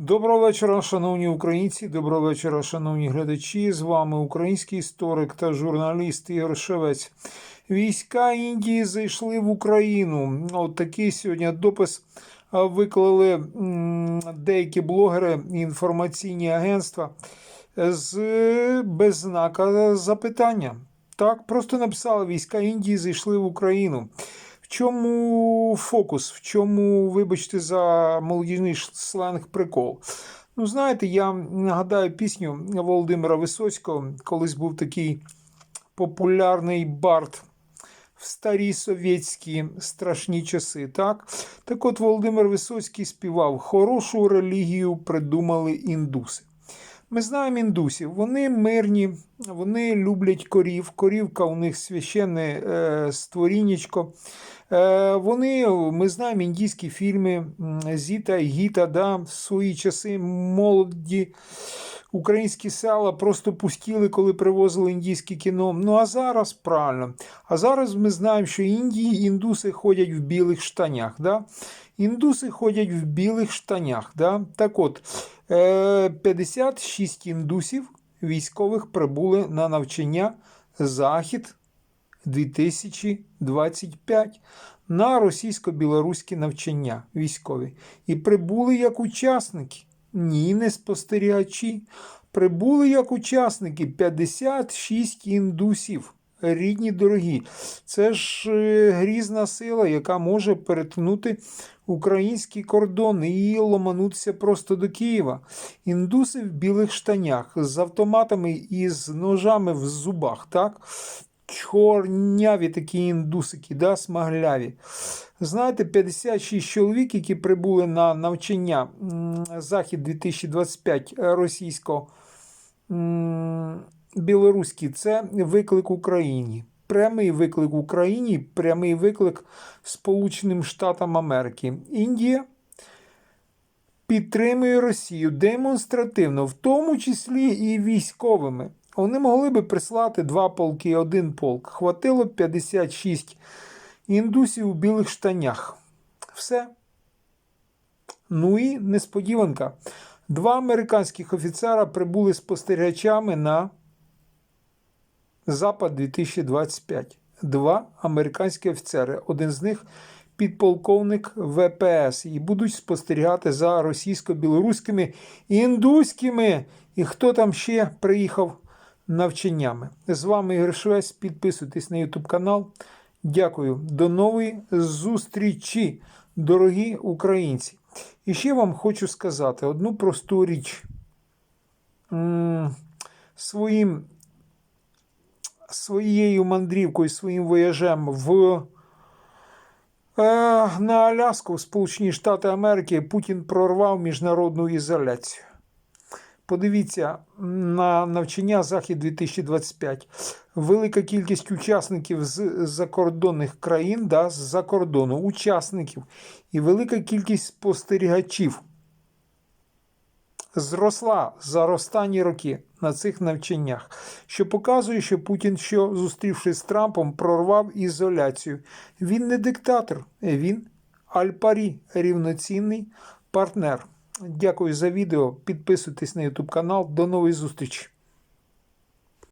Доброго вечора, шановні українці. Доброго вечора, шановні глядачі. З вами український історик та журналіст Ігор Шевець. Війська Індії зайшли в Україну. От такий сьогодні допис виклали деякі блогери і інформаційні агентства з без знака запитання. Так, просто написали: війська Індії зайшли в Україну. В чому фокус? В чому, вибачте, за молодіжний сленг прикол? Ну, знаєте, я нагадаю пісню Володимира Висоцького, колись був такий популярний бард в старі совєтські страшні часи. Так, так от Володимир Висоцький співав: хорошу релігію придумали індуси. Ми знаємо індусів, вони мирні, вони люблять корів. Корівка у них священне е, створіннячко. Е, вони, ми знаємо індійські фільми Зіта і Гіта, да, в свої часи молоді українські села просто пустіли, коли привозили індійське кіно. Ну а зараз правильно. А зараз ми знаємо, що Індії індуси ходять в білих штанях. Да? Індуси ходять в білих штанях. Да? Так от, е, 56 індусів військових прибули на навчання Захід 2025 на російсько-білоруські навчання військові. І прибули як учасники. Ні, не спостерігачі. Прибули як учасники 56 індусів. Рідні дорогі. Це ж е, грізна сила, яка може перетнути український кордон і ломанутися просто до Києва. Індуси в білих штанях з автоматами і з ножами в зубах, так? Чорняві такі індусики, да, смагляві. Знаєте, 56 чоловік, які прибули на навчання Захід 2025 російсько білоруський це виклик Україні. Прямий виклик Україні, прямий виклик Сполученим Штатам Америки. Індія підтримує Росію демонстративно, в тому числі і військовими. Вони могли би прислати два полки, і один полк. Хватило 56 індусів у білих штанях. Все. Ну і несподіванка. Два американських офіцера прибули спостерігачами на Запад 2025. Два американські офіцери. Один з них підполковник ВПС. І будуть спостерігати за російсько-білоруськими індуськими. І хто там ще приїхав навчаннями. З вами Ігор Швець. Підписуйтесь на YouTube канал. Дякую. До нової зустрічі, дорогі українці. І ще вам хочу сказати одну просту річ. Своїм, своєю мандрівкою, своїм вояжем в, е, на Аляску, Сполучені Штати Америки, Путін прорвав міжнародну ізоляцію. Подивіться на навчання Захід 2025. Велика кількість учасників з закордонних країн, да, з-за кордону, учасників і велика кількість спостерігачів зросла за останні роки на цих навчаннях, що показує, що Путін, що зустрівшись з Трампом, прорвав ізоляцію. Він не диктатор, він альпарі, рівноцінний партнер. Дякую за відео. Підписуйтесь на YouTube канал. До нової зустрічі!